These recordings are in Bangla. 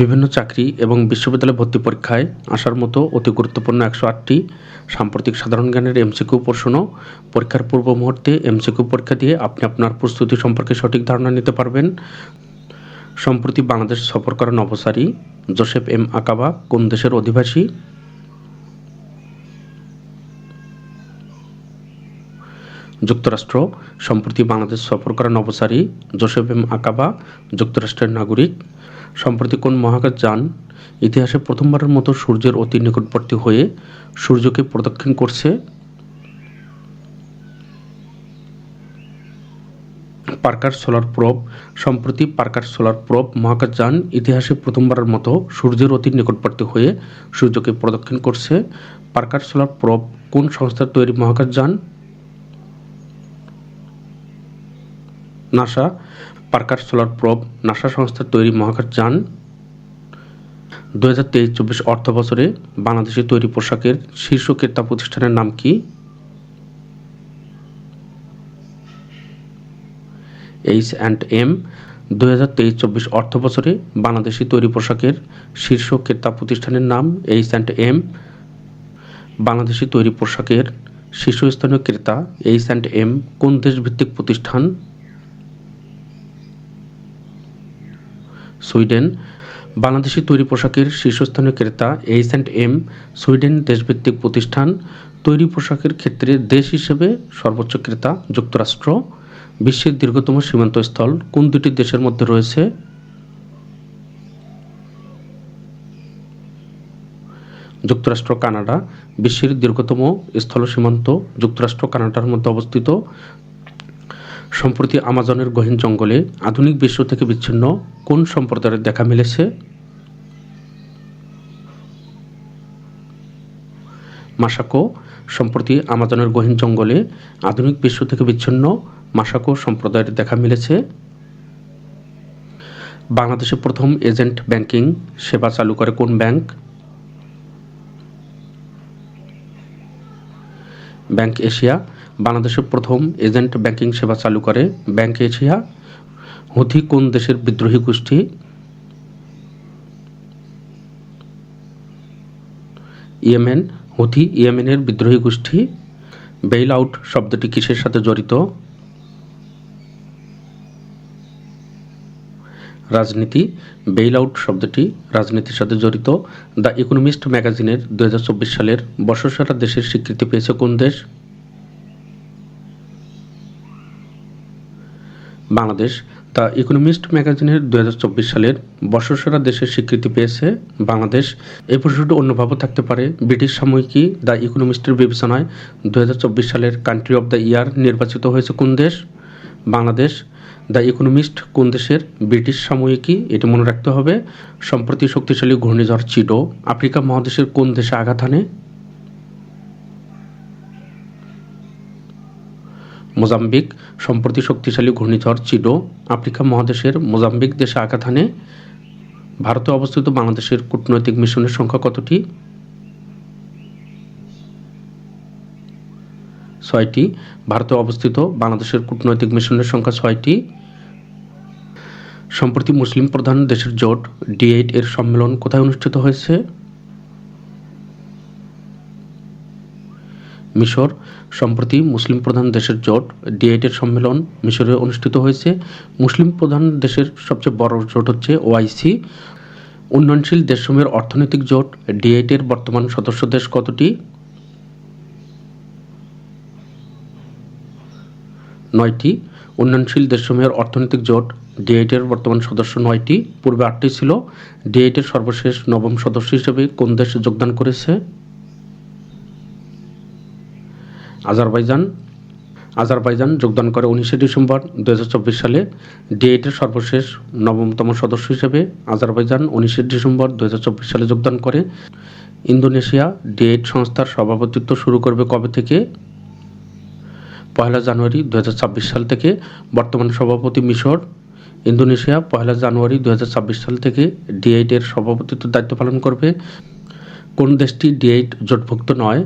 বিভিন্ন চাকরি এবং বিশ্ববিদ্যালয় ভর্তি পরীক্ষায় আসার মতো অতি গুরুত্বপূর্ণ একশো আটটি সাম্প্রতিক সাধারণ জ্ঞানের এমসিকিউ প্রশ্ন পরীক্ষার পূর্ব মুহূর্তে এমসিকিউ পরীক্ষা দিয়ে আপনি আপনার প্রস্তুতি সম্পর্কে সঠিক ধারণা নিতে পারবেন। সম্প্রতি বাংলাদেশ সফর করা নবসারী জোসেফ এম আকাবা, কোন দেশের অধিবাসী? যুক্তরাষ্ট্র। সম্প্রতি বাংলাদেশ সফর করা নবসারী জোসেফ এম আকাবা, যুক্তরাষ্ট্রের নাগরিক। সম্প্রতি কোন মহাকাশ যান, ইতিহাসে প্রথমবারের মতো সূর্যের অতি নিকটবর্তী হয়ে সূর্যকে প্রদক্ষিণ করছে পার্কার সোলার প্রোব। সম্প্রতি পার্কার সোলার প্রোব মহাকাশ যান, ইতিহাসে প্রথমবারের মতো সূর্যের অতি নিকটবর্তী হয়ে সূর্যকে প্রদক্ষিণ করছে। পার্কার সোলার প্রোব কোন সংস্থার তৈরি মহাকাশ যান? NASA. Parker solar probe NASA সংস্থার তৈরি মহাকাশ যান। দু হাজার তেইশ চব্বিশ অর্থ বছরে বাংলাদেশে তৈরি পোশাকের শীর্ষ ক্রেতা প্রতিষ্ঠানের নাম কি? এইচ অ্যান্ড এম দু হাজার তেইশ চব্বিশ অর্থ বছরে বাংলাদেশি তৈরি পোশাকের শীর্ষ ক্রেতা প্রতিষ্ঠানের নাম এইচ অ্যান্ড এম বাংলাদেশি তৈরি পোশাকের শীর্ষস্থানীয় ক্রেতা এইচ অ্যান্ড এম কোন দেশভিত্তিক প্রতিষ্ঠান? সুইডেন। বাংলাদেশি তৈরি পোশাকের শীর্ষস্থানীয় ক্রেতা এইচ অ্যান্ড এম সুইডেন দেশভিত্তিক প্রতিষ্ঠান তৈরি পোশাকের ক্ষেত্রে দেশ হিসেবে সর্বোচ্চ ক্রেতা, যুক্তরাষ্ট্র। বিশ্বের দীর্ঘতম সীমান্ত স্থল কোন দুটি দেশের মধ্যে রয়েছে? যুক্তরাষ্ট্র, কানাডা। বিশ্বের দীর্ঘতম স্থল সীমান্ত যুক্তরাষ্ট্র, কানাডার মধ্যে অবস্থিত। সম্প্রতি আমাজনের গহীন জঙ্গলে আধুনিক বিশ্ব থেকে বিচ্ছিন্ন কোন সম্প্রদায়ের দেখা মিলেছে? মাসাকো সম্প্রতি আমাজনের গহীন জঙ্গলে আধুনিক বিশ্ব থেকে বিচ্ছিন্ন মাসাকো সম্প্রদায়ের দেখা মিলেছে। বাংলাদেশে প্রথম এজেন্ট ব্যাংকিং সেবা চালু করে কোন ব্যাংক? ব্যাংক এশিয়া বাংলাদেশের প্রথম এজেন্ট ব্যাংকিং সেবা চালু করে ব্যাংক এশিয়া। হুথি কোন দেশের বিদ্রোহী গোষ্ঠী? ইয়েমেন। হুথি ইয়েমেনের বিদ্রোহী গোষ্ঠী। বেইল আউট শব্দটি কিসের সাথে জড়িত? রাজনীতি। বেইল আউট শব্দটি রাজনীতির সাথে জড়িত। দ্য ইকোনমিস্ট ম্যাগাজিনের দুই হাজার চব্বিশ সালের বর্ষসেরা দেশের স্বীকৃতি পেয়েছে কোন দেশ? বাংলাদেশ, দ্য ইকোনমিস্ট ম্যাগাজিনের দুই হাজার চব্বিশ সালের বর্ষসেরা দেশের স্বীকৃতি পেয়েছে বাংলাদেশ। এই প্রশ্নটি অন্যভাবে থাকতে পারে। ব্রিটিশ সাময়িকী দ্য ইকোনমিস্টের বিবেচনায় দুই হাজার চব্বিশ সালের কান্ট্রি অব দ্য ইয়ার নির্বাচিত হয়েছে কোন দেশ? বাংলাদেশ। দ্য ইকোনমিস্ট কোন দেশের? ব্রিটিশ সাময়িকী, এটি মনে রাখতে হবে। সম্প্রতি শক্তিশালী ঘূর্ণিঝড় চিডো আফ্রিকা মহাদেশের কোন দেশে আঘাত হানে? মোজাম্বিক সম্প্রতি শক্তিশালী ঘূর্ণিঝড় চিডো আফ্রিকা মহাদেশের মোজাম্বিক দেশে আঘাত হানে। ভারতে অবস্থিত বাংলাদেশের কূটনৈতিক মিশনের সংখ্যা কতটি? ছয়টি। ভারতে অবস্থিত বাংলাদেশের কূটনৈতিক মিশনের সংখ্যা ছয়টি। সম্প্রতি মুসলিম প্রধান দেশের জোট ডি এইট এর সম্মেলন কোথায় অনুষ্ঠিত হয়েছে? মিশর। সম্প্রতি মুসলিম প্রধান দেশের জোট ডি এইট এর সম্মেলন মিশরে অনুষ্ঠিত হয়েছে। মুসলিম প্রধান দেশের সবচেয়ে বড় জোট হচ্ছে ওআইসি উন্নয়নশীল দেশসমূহের অর্থনৈতিক জোট ডি এইট এর বর্তমান সদস্য দেশ কতটি? নয়টি। উন্নয়নশীল দেশসমূহের অর্থনৈতিক জোট ডি এইটের বর্তমান সদস্য নয়টি। পূর্বে আটটি ছিল। ডি এইটের সর্বশেষ নবম সদস্য হিসেবে কোন দেশ যোগদান করেছে? আজারবাইজান। আজারবাইজান যোগদান করে উনিশে ডিসেম্বর দু হাজার চব্বিশ সালে ডি এইটের সর্বশেষ নবমতম সদস্য হিসেবে আজারবাইজান উনিশে ডিসেম্বর দু হাজার চব্বিশ সালে যোগদান করে। ইন্দোনেশিয়া ডি এইট সংস্থার সভাপতিত্ব শুরু করবে কবে থেকে? পয়লা জানুয়ারি দু হাজার ছাব্বিশ সাল থেকে বর্তমান সভাপতি মিশর। ইন্দোনেশিয়া পয়লা জানুয়ারি দু হাজার ছাব্বিশ সাল থেকে ডি এইট এর সভাপতিত্বের দায়িত্ব পালন করবে। কোন দেশটি ডিএইট জোটভুক্ত নয়?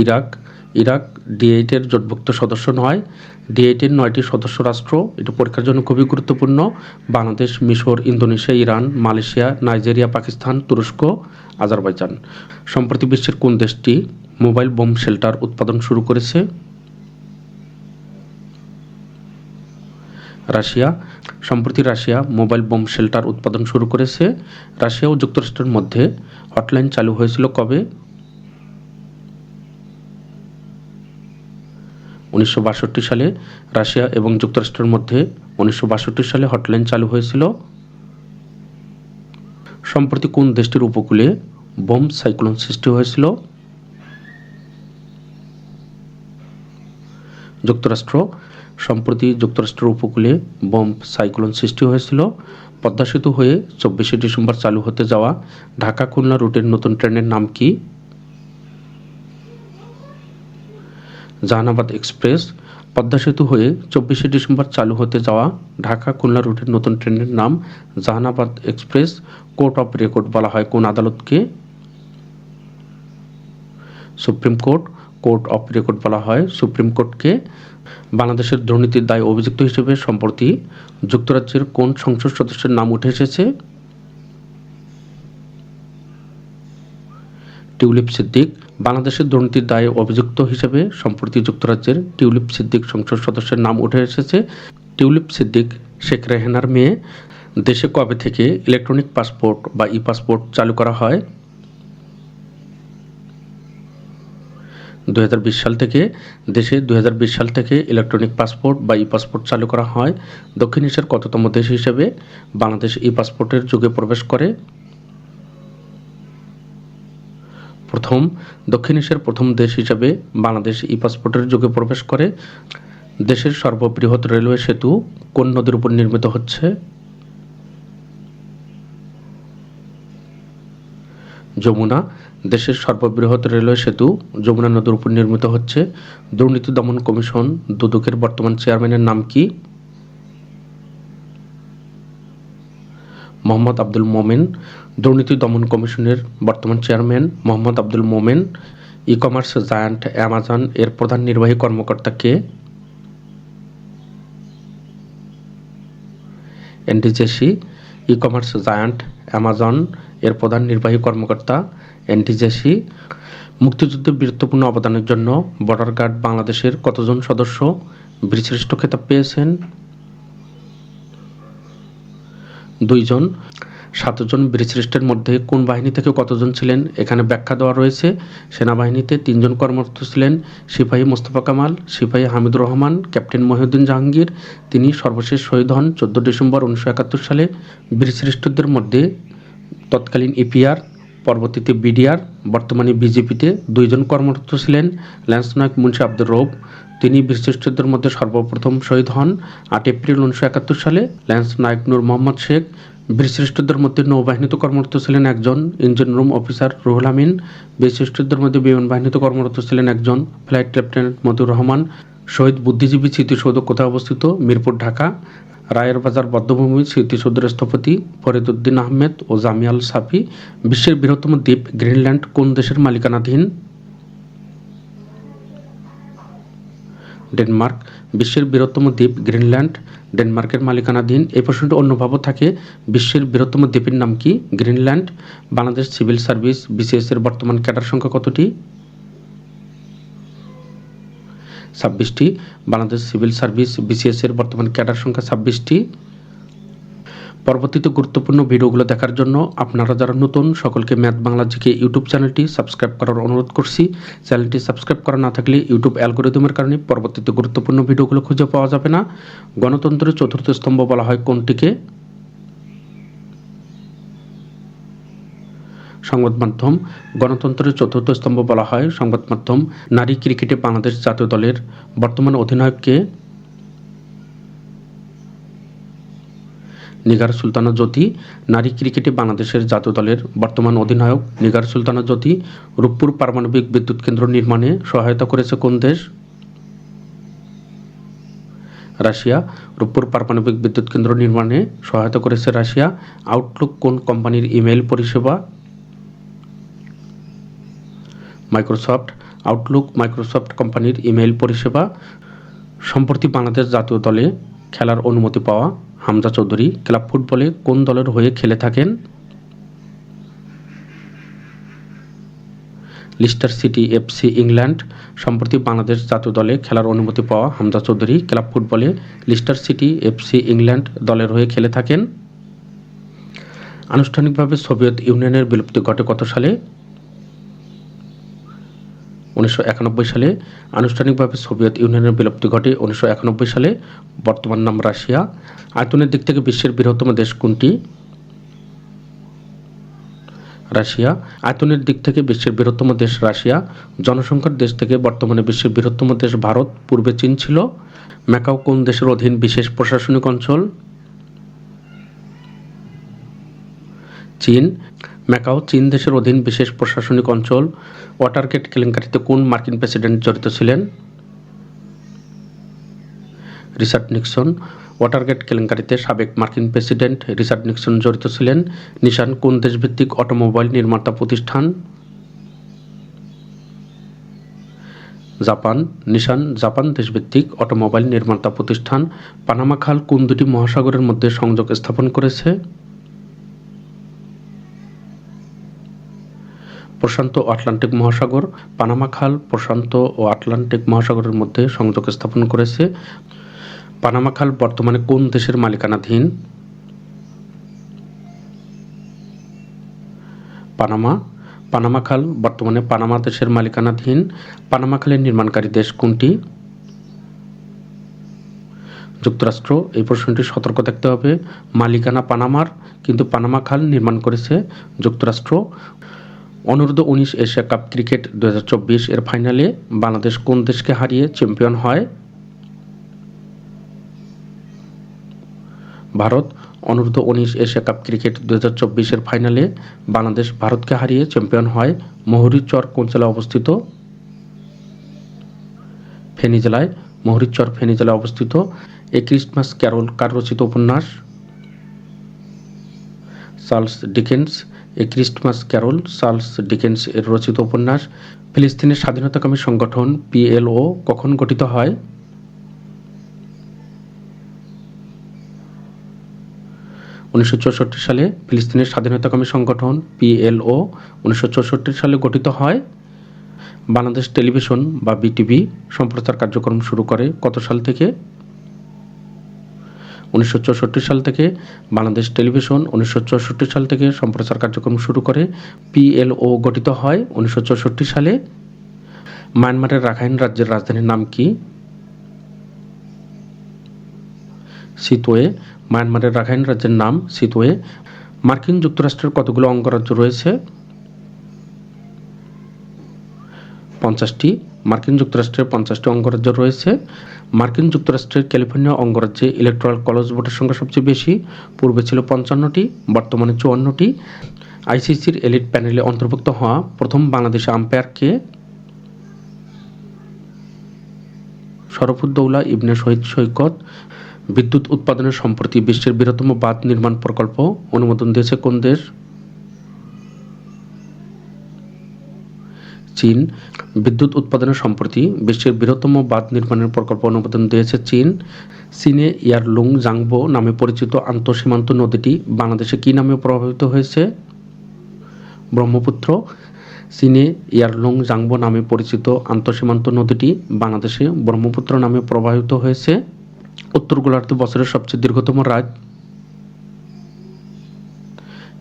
ইরাক। ইরাক ডি এইটের জোটভুক্ত সদস্য নয়। ডি এইটের নয়টি সদস্য রাষ্ট্র। এটি পরীক্ষার জন্য খুবই গুরুত্বপূর্ণ। বাংলাদেশ, মিশর, Indonesia, Iran, Malaysia, Nigeria, Pakistan, তুরস্ক, আজারবাইজান। সম্প্রতি বিশ্বের কোন দেশটি মোবাইল বোম শেল্টার উৎপাদন শুরু করেছে? রাশিয়া। সম্প্রতি রাশিয়া মোবাইল বোম শেল্টার উৎপাদন শুরু করেছে। রাশিয়া ও যুক্তরাষ্ট্রের মধ্যে হটলাইন চালু হয়েছিল কবে? উনিশশো বাষট্টি সালে রাশিয়া এবং যুক্তরাষ্ট্রের মধ্যে উনিশশো বাষট্টি সালে হটলাইন চালু হয়েছিল। সম্প্রতি কোন দেশটির উপকূলে বোম সাইক্লোন সৃষ্টি হয়েছিল? যুক্তরাষ্ট্র। সম্প্রতি যুক্তরাষ্ট্রের উপকূলে বোম সাইক্লোন সৃষ্টি হয়েছিল। পদ্মা সেতু হয়ে চব্বিশে ডিসেম্বর চালু হতে যাওয়া ঢাকা খুলনা রুটের নতুন ট্রেনের নাম কি? জাহানাবাদ এক্সপ্রেস পদ্মা সেতু হয়ে চব্বিশে ডিসেম্বর চালু হতে যাওয়া ঢাকা খুলনা রুটের নতুন ট্রেনের নাম Jahanabad express court of record বলা হয় কোন আদালতকে? Supreme court court of record বলা হয় সুপ্রিম কোর্টকে। বাংলাদেশের দুর্নীতির দায় অভিযুক্ত হিসেবে সম্প্রতি যুক্তরাজ্যের কোন সংসদ সদস্যের নাম উঠে এসেছে? টিউলিপ সিদ্দিক বাংলাদেশের দুর্নীতির দায়ে অভিযুক্ত হিসেবে সম্প্রতি যুক্তরাজ্যের টিউলিপ সিদ্দিক সংসদ সদস্যের নাম উঠে এসেছে। টিউলিপ সিদ্দিক শেখ রেহেনার মেয়ে। দেশে কবে থেকে ইলেকট্রনিক পাসপোর্ট বা ই পাসপোর্ট চালু করা হয়? দু হাজার বিশ সাল থেকে, দেশে দু হাজার বিশ সাল থেকে ইলেকট্রনিক পাসপোর্ট বা ই পাসপোর্ট চালু করা হয়। দক্ষিণ এশিয়ার কততম দেশ হিসেবে বাংলাদেশ ই পাসপোর্টের যুগে প্রবেশ করে? প্রথম, দক্ষিণ এশিয়ার প্রথম দেশ হিসাবে বাংলাদেশ ই পাসপোর্টের যুগে প্রবেশ করে। দেশের সর্ববৃহৎ রেলওয়ে সেতু কোন নদীর উপর নির্মিত হচ্ছে? যমুনা, দেশের সর্ববৃহৎ রেলওয়ে সেতু যমুনা নদীর উপর নির্মিত হচ্ছে। দুর্নীতি দমন কমিশন, দুদকের বর্তমান চেয়ারম্যানের নাম কি? মোহাম্মদ আব্দুল মোমেন দুর্নীতি দমন কমিশনের বর্তমান chairman Mohammad Abdul Momen e commerce giant Amazon এর প্রধান নির্বাহী কর্মকর্তা কে Andy Jassy e commerce giant Amazon এর প্রধান নির্বাহী কর্মকর্তা এনডিজেসি মুক্তিযুদ্ধে বীরত্বপূর্ণ অবদানের জন্য বর্ডার গার্ড বাংলাদেশের কতজন সদস্য বীরশ্রেষ্ঠ খেতাব পেয়েছেন? দুইজন সাতজন বীরশ্রেষ্ঠের মধ্যে কোন বাহিনী থেকে কতজন ছিলেন এখানে ব্যাখ্যা দেওয়া রয়েছে। সেনাবাহিনীতে তিনজন কর্মরত ছিলেন, সিপাহী মোস্তফা কামাল, সিপাহী হামিদুর রহমান, ক্যাপ্টেন মহিউদ্দিন জাহাঙ্গীর। তিনি সর্বশেষ শহীদ হন চোদ্দ ডিসেম্বর উনিশশো একাত্তর সালে। বীরশ্রেষ্ঠদের মধ্যে তৎকালীন ইপিআর পরবর্তীতে বিডিআর, বর্তমানে বিজেপিতে দুইজন কর্মরত ছিলেন ল্যান্সনায়ক মুন্সি আব্দুর রৌফ তিনি বীরশ্রেষ্ঠদের মধ্যে সর্বপ্রথম শহীদ হন আট এপ্রিল উনিশশো একাত্তর সালে, ল্যান্স নায়ক নূর মোহাম্মদ শেখ। বীরশ্রেষ্ঠদের মধ্যে নৌবাহিনীতে কর্মরত ছিলেন একজন, engine room officer Ruhul Amin. বীরশ্রেষ্ঠদের মধ্যে বিমান বাহিনীতে কর্মরত ছিলেন একজন, ফ্লাইট লেফটেন্যান্ট মতিউর রহমান। শহীদ বুদ্ধিজীবী স্মৃতিসৌধ কোথায় অবস্থিত? মিরপুর, ঢাকা। রায়ের বাজার বদ্ধভূমি স্মৃতিসৌধের স্থপতি ফরিদুদ্দিন আহমেদ ও জামিয়াল সাফি। বিশ্বের বৃহত্তম দ্বীপ গ্রিনল্যান্ড কোন দেশের মালিকানাধীন? ডেনমার্ক। বিশ্বের বৃহত্তম দ্বীপ গ্রিনল্যান্ড, ডেনমার্কের মালিকানাধীন এই প্রশ্নটি অন্যভাবে থাকে, বিশ্বের বৃহত্তম দ্বীপের নাম কি? Greenland, Bangladesh civil service BCS এর বর্তমান ক্যাডার সংখ্যা কতটি? ছাব্বিশটি, বাংলাদেশ সিভিল সার্ভিস বিসিএস এর বর্তমান ক্যাডার সংখ্যা ছাব্বিশটি। পরবর্তীতে গুরুত্বপূর্ণ ভিডিওগুলো দেখার জন্য আপনারা যারা নতুন, সকলকে ম্যাথ বাংলা জিকে ইউটিউব চ্যানেলটি সাবস্ক্রাইব করার অনুরোধ করছি। চ্যানেলটি সাবস্ক্রাইব করা না থাকলে ইউটিউব অ্যালগোরিদমের কারণে পরবর্তীতে গুরুত্বপূর্ণ ভিডিওগুলো খুঁজে পাওয়া যাবে না। গণতন্ত্রের চতুর্থ স্তম্ভ বলা হয় কোনটিকে? সংবাদ মাধ্যম। গণতন্ত্রের চতুর্থ স্তম্ভ বলা হয় সংবাদ মাধ্যম। নারী ক্রিকেটে বাংলাদেশ জাতীয় দলের বর্তমান অধিনায়ককে নিগার সুলতানা জ্যোতি, নারী ক্রিকেটে বাংলাদেশের জাতীয় দলের বর্তমান অধিনায়ক। নিগার সুলতানা জ্যোতি, রূপপুর পারমাণবিক বিদ্যুৎ কেন্দ্র নির্মাণে সহায়তা করেছে কোন দেশ? রাশিয়া। রূপপুর পারমাণবিক বিদ্যুৎ কেন্দ্র নির্মাণে সহায়তা করেছে রাশিয়া। আউটলুক কোন কোম্পানির ইমেইল পরিষেবা? মাইক্রোসফট। আউটলুক মাইক্রোসফট কোম্পানির ইমেইল পরিষেবা। সম্প্রতি বাংলাদেশ জাতীয় দলে খেলার অনুমতি পাওয়া হামজা চৌধুরী ক্লাব ফুটবলে কোন দলের হয়ে খেলে থাকেন? Leicester City FC England. সম্প্রতি বাংলাদেশ জাতীয় দলে খেলার অনুমতি পাওয়া হামজা চৌধুরী ক্লাব ফুটবলে লিস্টার সিটি এফসি ইংল্যান্ড দলের হয়ে খেলে থাকেন। আনুষ্ঠানিকভাবে সোভিয়েত ইউনিয়নের বিলুপ্তি ঘটে কত সালে উনিশশো একানব্বই সালে আনুষ্ঠানিকভাবে সোভিয়েত ইউনিয়নের বিলুপ্তি ঘটে। উনিশশো একানব্বই সালে বর্তমান নাম রাশিয়া। আয়তনের দিক থেকে বিশ্বের বৃহত্তম দেশ কোনটি? রাশিয়া। আয়তনের দিক থেকে বিশ্বের বৃহত্তম দেশ রাশিয়া। জনসংখ্যার দেশ থেকে বর্তমানে বিশ্বের বৃহত্তম দেশ ভারত। পূর্বে চীন ছিল। ম্যাকাও কোন দেশের অধীন বিশেষ প্রশাসনিক অঞ্চল? চীন। ম্যাকাও, চীন দেশের অধীন বিশেষ প্রশাসনিক অঞ্চল। ওয়াটারগেট কেলেঙ্কারিতে কোন মার্কিন প্রেসিডেন্ট জড়িত ছিলেন? Richard Nixon. ওয়াটারগেট কেলেঙ্কারিতে সাবেক মার্কিন প্রেসিডেন্ট রিচার্ড নিক্সন জড়িত ছিলেন। নিশান, কোন দেশভিত্তিক অটোমোবাইল নির্মাতা প্রতিষ্ঠান? জাপান। নিশান, জাপান দেশভিত্তিক অটোমোবাইল নির্মাতা প্রতিষ্ঠান। পানামা খাল কোন দুটি মহাসাগরের মধ্যে সংযোগ স্থাপন করেছে? প্রশান্ত ও আটলান্টিক মহাসাগর, পানামা খাল প্রশান্ত ও আটলান্টিক মহাসাগরের মধ্যে সংযোগ স্থাপন করেছে। পানামা খাল বর্তমানে কোন দেশের মালিকানাধীন? পানামা। পানামা খাল বর্তমানে পানামা দেশের মালিকানাধীন। পানামা খালের নির্মাণকারী দেশ কোনটি? যুক্তরাষ্ট্র। এই প্রশ্নটি সতর্ক থাকতে হবে। মালিকানা পানামার, কিন্তু পানামা খাল নির্মাণ করেছে যুক্তরাষ্ট্র। অনূর্ধ্ব উনিশ এশিয়া কাপ ক্রিকেট দুই হাজার চব্বিশ এর ফাইনালে বাংলাদেশ কোন দেশকে হারিয়ে চ্যাম্পিয়ন হয়? ভারত, অনূর্ধ্ব উনিশ এশিয়া কাপ ক্রিকেট দু হাজার চব্বিশের ফাইনালে বাংলাদেশ ভারতকে হারিয়ে চ্যাম্পিয়ন হয় মহুরীচর কোন জেলায় অবস্থিত? ফেনী জেলায় মহুরীচর ফেনী জেলায় অবস্থিত। এ ক্রিসমাস ক্যারল কার রচিত উপন্যাস? Charles Dickens a Christmas Carol, Charles Dickens এর রচিত উপন্যাস, ফিলিস্তিনের স্বাধীনতাকামী সংগঠন পিএলও কখন গঠিত হয়? উনিশশো চৌষট্টি সালে ফিলিস্তিনের স্বাধীনতাকামী সংগঠন পিএলও উনিশশো চৌষট্টি সালে গঠিত হয়। বাংলাদেশ টেলিভিশন বা বিটিভি সম্প্রচার কার্যক্রম শুরু করে কত সাল থেকে? উনিশশো চৌষট্টি সাল থেকে বাংলাদেশ টেলিভিশন উনিশশো চৌষট্টি সাল থেকে সম্প্রচার কার্যক্রম শুরু করে পিএলও গঠিত হয় উনিশশো চৌষট্টি সালে। মায়ানমারের রাখাইন রাজ্যের রাজধানীর নাম কি? সিতোয়ে। মায়ানমারের রাখাইন রাজ্যের নাম সিতোয়ে। মার্কিন যুক্তরাষ্ট্রের কতগুলো অঙ্গরাজ্য রয়েছে? পঞ্চাশটি। মার্কিন যুক্তরাষ্ট্রের পঞ্চাশটি অঙ্গরাজ্য রয়েছে। মার্কিন যুক্তরাষ্ট্রের ক্যালিফোর্নিয়া অঙ্গরাজ্যে ইলেকট্রাল কলেজ ভোটের সংখ্যা সবচেয়ে বেশি। পূর্বে ছিল পঞ্চান্নটি, বর্তমানে চুয়ান্নটি। আইসিসির এলিট প্যানেলে অন্তর্ভুক্ত হওয়া প্রথম বাংলাদেশি আম্পায়ারকে শরফুদ্দৌলা, ইবনে শহীদ সৈকত, বিদ্যুৎ উৎপাদনের সম্প্রতি বিশ্বের বৃহত্তম বাঁধ নির্মাণ প্রকল্প অনুমোদন দিয়েছে কোন দেশ চীন, বিদ্যুৎ উৎপাদনের সম্প্রতি বিশ্বের বৃহত্তম বাঁধ নির্মাণের প্রকল্প অনুমোদন দিয়েছে চীন। চীনে ইয়ারলুং জাংবো নামে পরিচিত আন্তঃসীমান্ত নদীটি বাংলাদেশে কী নামে প্রভাবিত হয়েছে? ব্রহ্মপুত্র। চীনে ইয়ারলুং জাংবো নামে পরিচিত আন্তঃসীমান্ত নদীটি বাংলাদেশে ব্রহ্মপুত্র নামে প্রবাহিত হয়েছে। উত্তর গোলার্ধ বছরের সবচেয়ে দীর্ঘতম রাত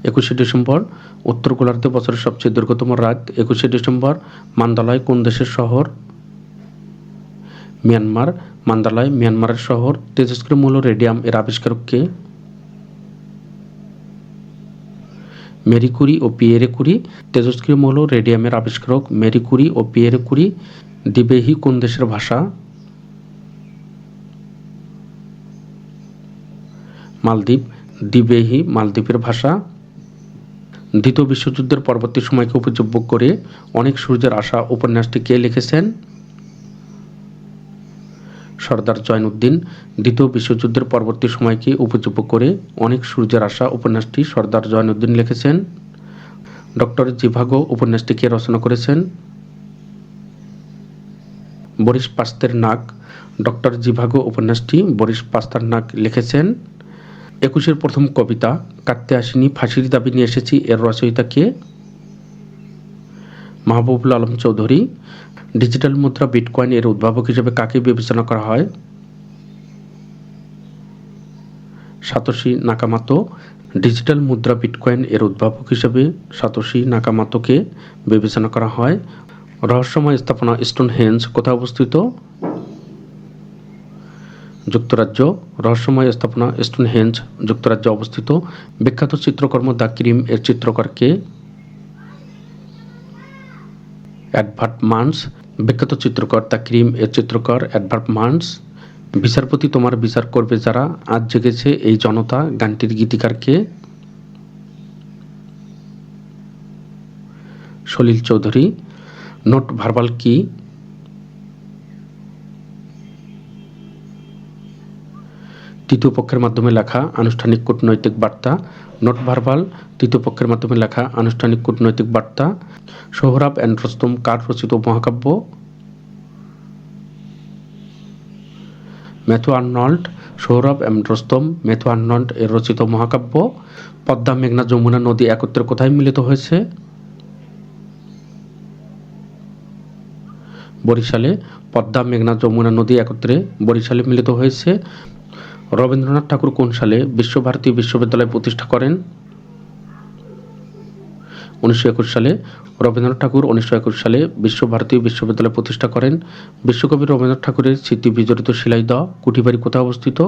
একুশে ডিসেম্বর, উত্তর গোলার্ধে বছরের সবচেয়ে দীর্ঘতম রাত একুশে ডিসেম্বর, মান্দালয় কোন দেশের শহর? মিয়ানমার, মান্দালয়, মিয়ানমারের শহর, তেজস্ক্রিয় মূল রেডিয়াম এর আবিষ্কারক কে? মেরি কুরি ও পিয়েরে কুরি তেজস্ক্রিয় মৌল রেডিয়ামের আবিষ্কারক মেরি কুরি ও পিয়েরে কুরি দিবেহি কোন দেশের ভাষা? মালদ্বীপ দিবেহি মালদ্বীপের ভাষা। দ্বিতীয় বিশ্বযুদ্ধের পরবর্তী সময়কে উপযোগ্য করে অনেক সূর্যের আশা উপন্যাসটি কে লিখেছেন? সর্দার জয়নুদ্দিন দ্বিতীয় বিশ্বযুদ্ধের পরবর্তী সময়কে উপযোগ্য করে অনেক সূর্যের আশা উপন্যাসটি সর্দার জয়নুদ্দিন লিখেছেন। ডক্টর জিভাগো উপন্যাসটি কে রচনা করেছেন? বরিশ পাস্তের নাক ডক্টর জিভাগো উপন্যাসটি বরিশ পাস্তার নাক লিখেছেন। একুশের প্রথম কবিতা কাটতে আসিনি, ফাঁসির দাবি নিয়ে এসেছি, এর রচয়িতাকে মাহবুবুল আলম চৌধুরী। ডিজিটাল মুদ্রা বিটকয়েন এর উদ্ভাবক হিসেবে কাকে বিবেচনা করা হয়? Satoshi Nakamoto. ডিজিটাল মুদ্রা বিটকয়েন এর উদ্ভাবক হিসেবে সাতোশি নাকামাতোকে বিবেচনা করা হয়? রহস্যময় স্থাপনা স্টোন হেঞ্জ কোথায় অবস্থিত? যুক্তরাজ্য, রহস্যময় স্থাপনা স্টোন হেঞ্জ যুক্তরাজ্যে অবস্থিত। বিখ্যাত চিত্রকর্ম দ্য ক্রিম এর চিত্রকরকে অ্যাডভার্ট মান্স। বিখ্যাত চিত্রকর দ্য ক্রিম এর চিত্রকর অ্যাডভার্ট মান্স। বিচারপতি তোমার বিচার করবে যারা। আজ জেগেছে এই জনতা। গানটির গীতিকারকে সলিল চৌধুরী। নোট ভার্বাল কি? তৃতীয় পক্ষের মাধ্যমে লেখা আনুষ্ঠানিক কূটনৈতিক বার্তা, নোট ভার্বাল, তৃতীয় পক্ষের মাধ্যমে লেখা আনুষ্ঠানিক কূটনৈতিক বার্তা, সোহরাব অ্যান্ড রস্তম কার রচিত মহাকাব্য Matthew Arnold Sohrab and Rustum, Matthew Arnold এর রচিত মহাকাব্য, পদ্মা, মেঘনা, যমুনা নদী একত্রে কোথায় মিলিত হয়েছে? বরিশালে পদ্মা, মেঘনা, যমুনা নদী একত্রে বরিশালে মিলিত হয়েছে। রবীন্দ্রনাথ ঠাকুর কোন সালে বিশ্বভারতী বিশ্ববিদ্যালয় প্রতিষ্ঠা করেন? উনিশশো একুশ সালে রবীন্দ্রনাথ ঠাকুর, উনিশশো একুশ সালে বিশ্বভারতী বিশ্ববিদ্যালয় প্রতিষ্ঠা করেন। বিশ্বকবি রবীন্দ্রনাথ ঠাকুরের স্মৃতি বিজড়িত শিলাইদহ কুঠিবাড়ি কোথায় অবস্থিত?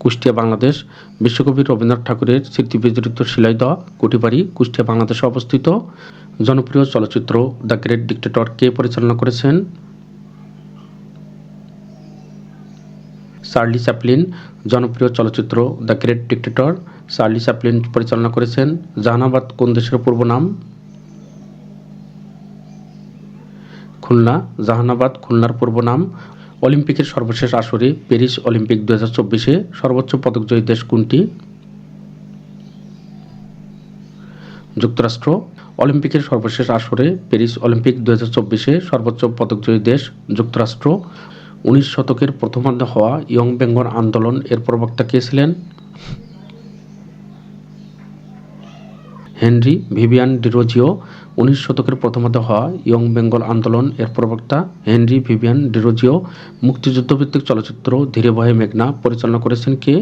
কুষ্টিয়া, বাংলাদেশ। বিশ্বকবি রবীন্দ্রনাথ ঠাকুরের স্মৃতি বিজড়িত শিলাইদহ কুঠিবাড়ি কুষ্টিয়া, বাংলাদেশে অবস্থিত। জনপ্রিয় চলচ্চিত্র দ্য গ্রেট ডিক্টেটর কে পরিচালনা করেছেন? চার্লি চ্যাপলিন জনপ্রিয় চলচ্চিত্র the great dictator Charlie Chaplin পরিচালনা করেছেন জাহানাবাদ কোন দেশের পূর্ব নাম? খুলনা, জাহানাবাদ খুলনার পূর্ব নাম। অলিম্পিকের সর্বশেষ আসরে প্যারিস অলিম্পিক দু হাজার চব্বিশে সর্বোচ্চ পদকজয়ী দেশ কোনটি? যুক্তরাষ্ট্র। অলিম্পিকের সর্বশেষ আসরে প্যারিস অলিম্পিক দু হাজার চব্বিশে সর্বোচ্চ পদকজয়ী দেশ যুক্তরাষ্ট্র। উনিশ শতকের প্রথমার্ধে হওয়া ইয়ং বেঙ্গল আন্দোলন এর প্রবক্তা কে ছিলেন? Henry Vivian Derozio. উনিশ শতকের প্রথমার্ধে হওয়া ইয়ং বেঙ্গল আন্দোলন এর প্রবক্তা হেনরি ভিভিয়ান ডিরোজিও। মুক্তিযুদ্ধভিত্তিক চলচ্চিত্র ধীরে বহে মেঘনা পরিচালনা করেছেন কে?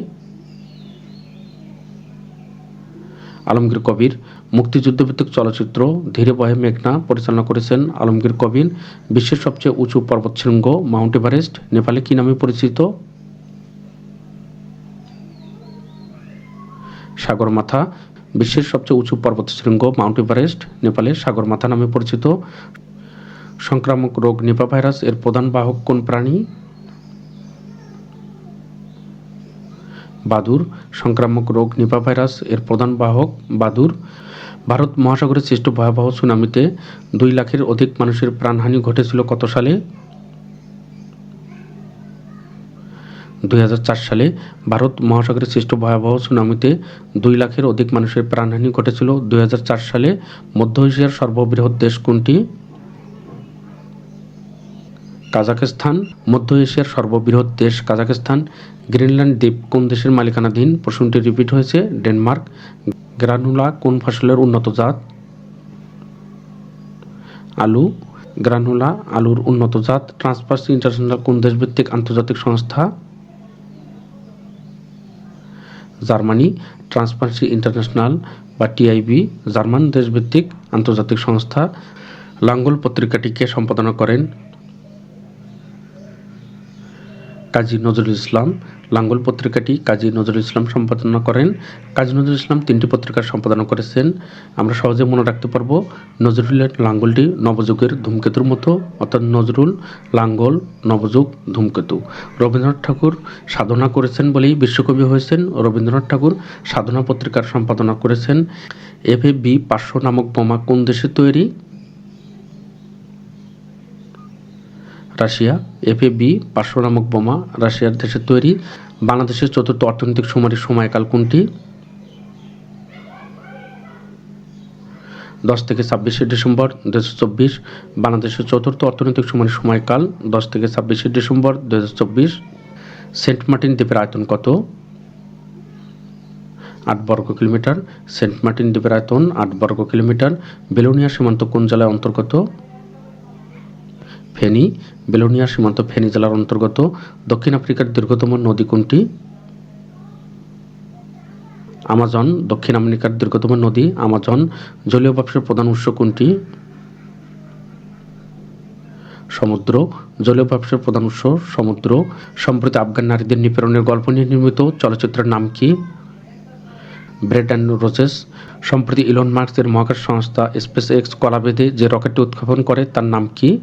আলমগীর কবির। মুক্তিযুদ্ধভিত্তিক চলচ্চিত্র ধীরে বহে মেঘনা পরিচালনা করেছেন আলমগীর কবির। বিশ্বের সবচেয়ে উঁচু পর্বতশৃঙ্গ মাউন্ট এভারেস্ট, নেপালে কি নামে পরিচিত? সাগরমাথা। বিশ্বের সবচেয়ে উঁচু পর্বতশৃঙ্গ মাউন্ট এভারেস্ট, নেপালে সাগরমাথা নামে পরিচিত। সংক্রামক রোগ নিপা ভাইরাস এর প্রধান বাহক কোন প্রাণী? বাদুর। সংক্রামক রোগ নিপা ভাইরাস এর প্রধান বাহক বাদুর। ভারত মহাসাগরে সৃষ্ট ভয়াবহ সুনামিতে দুই লাখের অধিক মানুষের প্রাণহানি ঘটেছিল কত সালে? দুই হাজার চার সালে ভারত মহাসাগরে সৃষ্ট ভয়াবহ সুনামিতে দুই লাখের অধিক মানুষের প্রাণহানি ঘটেছিল। দু হাজার চার সালে মধ্য এশিয়ার সর্ববৃহৎ দেশ কোনটি? কাজাখস্তান। মধ্য এশিয়ার সর্ববৃহৎ দেশ কাজাখস্তান। গ্রিনল্যান্ড দ্বীপ কোন দেশের মালিকানাধীন? প্রশ্নটি রিপিট হয়েছে। ডেনমার্ক। গ্রানুলা কোন ফসলের উন্নত জাত? আলু, গ্রানুলা আলুর উন্নত জাত ট্রান্সপারেন্সি ইন্টারন্যাশনাল কোন দেশভিত্তিক আন্তর্জাতিক সংস্থা? জার্মানি ট্রান্সপারেন্সি ইন্টারন্যাশনাল বা টিআইবি জার্মান দেশভিত্তিক আন্তর্জাতিক সংস্থা। লাঙ্গল পত্রিকাটিকে সম্পাদনা করেন কাজী নজরুল ইসলাম। লাঙ্গল পত্রিকাটি কাজী নজরুল ইসলাম সম্পাদনা করেন। কাজী নজরুল ইসলাম তিনটি পত্রিকার সম্পাদনা করেছেন। আমরা সহজে মনে রাখতে পারব, নজরুলের লাঙ্গলটি নবযুগের ধূমকেতুর মতো, অর্থাৎ নজরুল লাঙ্গল নবযুগ ধূমকেতু। রবীন্দ্রনাথ ঠাকুর সাধনা করেছেন বলেই বিশ্বকবি হয়েছেন। রবীন্দ্রনাথ ঠাকুর সাধনা পত্রিকার সম্পাদনা করেছেন। এফ বি পাঁচশো নামক বোমা কোন দেশে তৈরি? রাশিয়া এফএ বি পাঁচশো নামক বোমা রাশিয়ার দেশে তৈরি। বাংলাদেশের চতুর্থ অর্থনৈতিক সময়ের সময়কাল কোনটি? দশ থেকে ছাব্বিশে ডিসেম্বর দু চব্বিশ। বাংলাদেশের চতুর্থ অর্থনৈতিক সময়ের সময়কাল দশ থেকে ছাব্বিশে ডিসেম্বর দু চব্বিশ। সেন্ট মার্টিন দ্বীপের আয়তন কত? আট বর্গ কিলোমিটার। সেন্ট মার্টিন দ্বীপের আয়তন আট বর্গ কিলোমিটার। বেলোনিয়া সীমান্ত কোন জেলায় অন্তর্গত? ফেনী, বেলোনিয়া সীমান্ত ফেনী জেলার অন্তর্গত দক্ষিণ আফ্রিকার দীর্ঘতম নদী কোনটি? আমাজন, দক্ষিণ আমেরিকার দীর্ঘতম নদী আমাজন, জলীয় ব্যবসার প্রধান উৎস কোনটি? সমুদ্র, জলীয় ব্যবসার প্রধান উৎস সমুদ্র। সম্প্রতি আফগান নারীদের নিপীড়নের গল্প নিয়ে নির্মিত চলচ্চিত্রের নাম কি? Bread and roses. সম্প্রতি ইলন মার্কসের মহাকাশ সংস্থা স্পেস এক্স কলাবেদে যে রকেটটি উৎক্ষেপণ করে, তার নাম কি?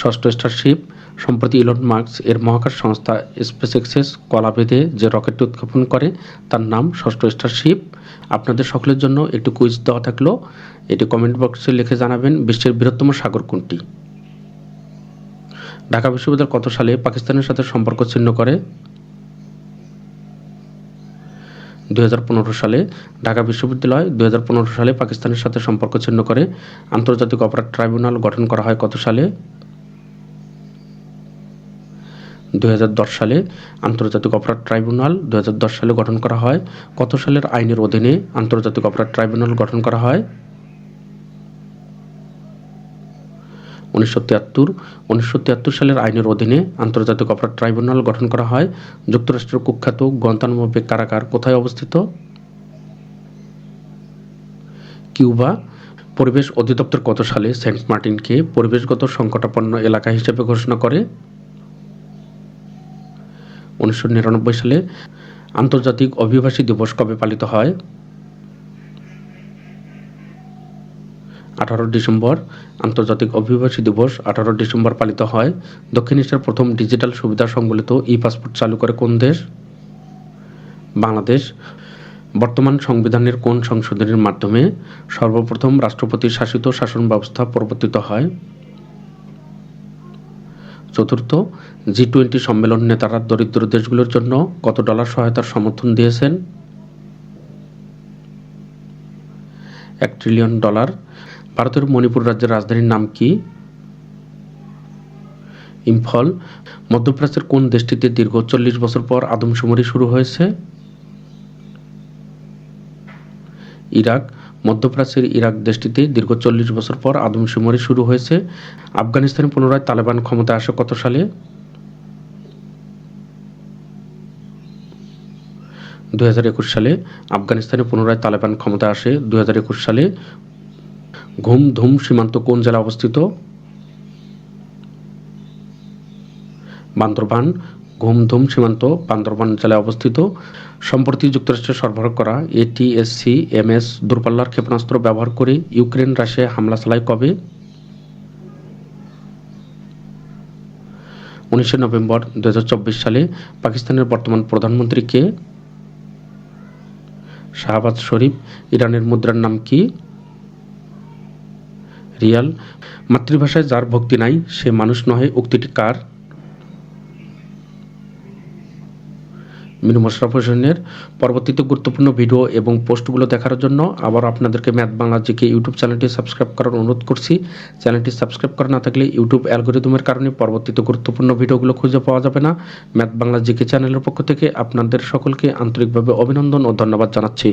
ষষ্ঠ স্টারশিপ, সম্প্রতি ইলন মার্কস এর মহাকাশ সংস্থা স্পেস এক্সেস কলা বেঁধে যে রকেটটি উৎক্ষেপণ করে, তার নাম ষষ্ঠ স্টারশিপ। আপনাদের সকলের জন্য একটি কুইজ দেওয়া থাকল। এটি কমেন্ট বক্সে লিখে জানাবেন বিশ্বের বৃহত্তম সাগর কোনটি। ঢাকা বিশ্ববিদ্যালয় কত সালে পাকিস্তানের সাথে সম্পর্ক ছিন্ন করে? দু হাজার পনেরো সালে ঢাকা বিশ্ববিদ্যালয়, দুই হাজার পনেরো সালে পাকিস্তানের সাথে সম্পর্ক ছিন্ন করে। আন্তর্জাতিক অপরাধ ট্রাইব্যুনাল গঠন করা হয় কত সালে? দুই হাজার দশ সালে আন্তর্জাতিক অপরাধ ট্রাইব্যুনাল দুই হাজার দশ সালে গঠন করা হয়। কত সালের আইনের অধীনে আন্তর্জাতিক অপরাধ ট্রাইব্যুনাল গঠন করা হয়? উনিশশো তিয়াত্তর। উনিশশো তিয়াত্তর সালের আইনের অধীনে আন্তর্জাতিক অপরাধ ট্রাইব্যুনাল গঠন করা হয়। যুক্তরাষ্ট্রের কুখ্যাত গন্তানামো বে কারাগার কোথায় অবস্থিত? কিউবা। পরিবেশ অধিদপ্তর কত সালে সেন্ট মার্টিনকে পরিবেশগত সংকটাপন্ন এলাকা হিসেবে ঘোষণা করে? উনিশশো নিরানব্বই সালে আন্তর্জাতিক অভিবাসী দিবস কবে পালিত হয়? আঠারো ডিসেম্বর, আন্তর্জাতিক অভিবাসী দিবস আঠারো ডিসেম্বর পালিত হয়। দক্ষিণ এশিয়ার প্রথম ডিজিটাল সুবিধা সংবলিত ই পাসপোর্ট চালু করে কোন দেশ? বাংলাদেশ। বর্তমান সংবিধানের কোন সংশোধনের মাধ্যমে সর্বপ্রথম রাষ্ট্রপতি শাসিত শাসন ব্যবস্থা প্রবর্তিত হয়? চতুর্থ, জি টোয়েন্টি সম্মেলন নেতারা দরিদ্র দেশগুলোর জন্য কত ডলার সহায়তার সমর্থন দিয়েছেন? এক ট্রিলিয়ন ডলার। ভারতের মণিপুর রাজ্যের রাজধানীর নাম কি? ইম্ফল। মধ্যপ্রাচ্যের কোন দেশটিতে দীর্ঘ চল্লিশ বছর পর আদমশুমারি শুরু হয়েছে? ইরাক। মধ্যপ্রাচ্যের ইরাক দেশটিতে দীর্ঘ চল্লিশ বছর পর আদমশুমারি শুরু হয়েছে। আফগানিস্তানে পুনরায় তালেবান ক্ষমতায় আসে কত সালে? দু সালে আফগানিস্তানে পুনরায় তালেবান ক্ষমতা আসে। দুই হাজার একুশ সালে ঘুম ধুম সীমান্ত কোন জেলা অবস্থিত? বান্দরবান ঘুমধুম সীমান্ত বান্দরবান জেলায় অবস্থিত। সম্প্রতি যুক্তরাষ্ট্রে সরবরাহ করা এটিএসসি এমএস দূরপাল্লার ক্ষেপণাস্ত্র ব্যবহার করে ইউক্রেন রাশিয়ায় হামলা চালায় কবে? উনিশে নভেম্বর দু হাজার চব্বিশ সালে পাকিস্তানের বর্তমান প্রধানমন্ত্রী কে? শাহবাজ শরীফ। ইরানের মুদ্রার নাম কি? রিয়াল। মাতৃভাষায় যার ভক্তি নাই, সে মানুষ নহে, উক্তিটি কার? মিনু মশরফ হোসেনের পরবর্তীতে গুরুত্বপূর্ণ ভিডিও এবং পোস্টগুলো দেখার জন্য আবার আপনাদেরকে ম্যাথ বাংলা জিকে ইউটিউব চ্যানেলটি সাবস্ক্রাইব করার অনুরোধ করছি। চ্যানেলটি সাবস্ক্রাইব করা না থাকলে ইউটিউব অ্যালগোরিদমের কারণে পরবর্তীতে গুরুত্বপূর্ণ ভিডিওগুলো খুঁজে পাওয়া যাবে না। ম্যাথ বাংলা জিকে চ্যানেলের পক্ষ থেকে আপনাদের সকলকে আন্তরিকভাবে অভিনন্দন ও ধন্যবাদ জানাচ্ছি।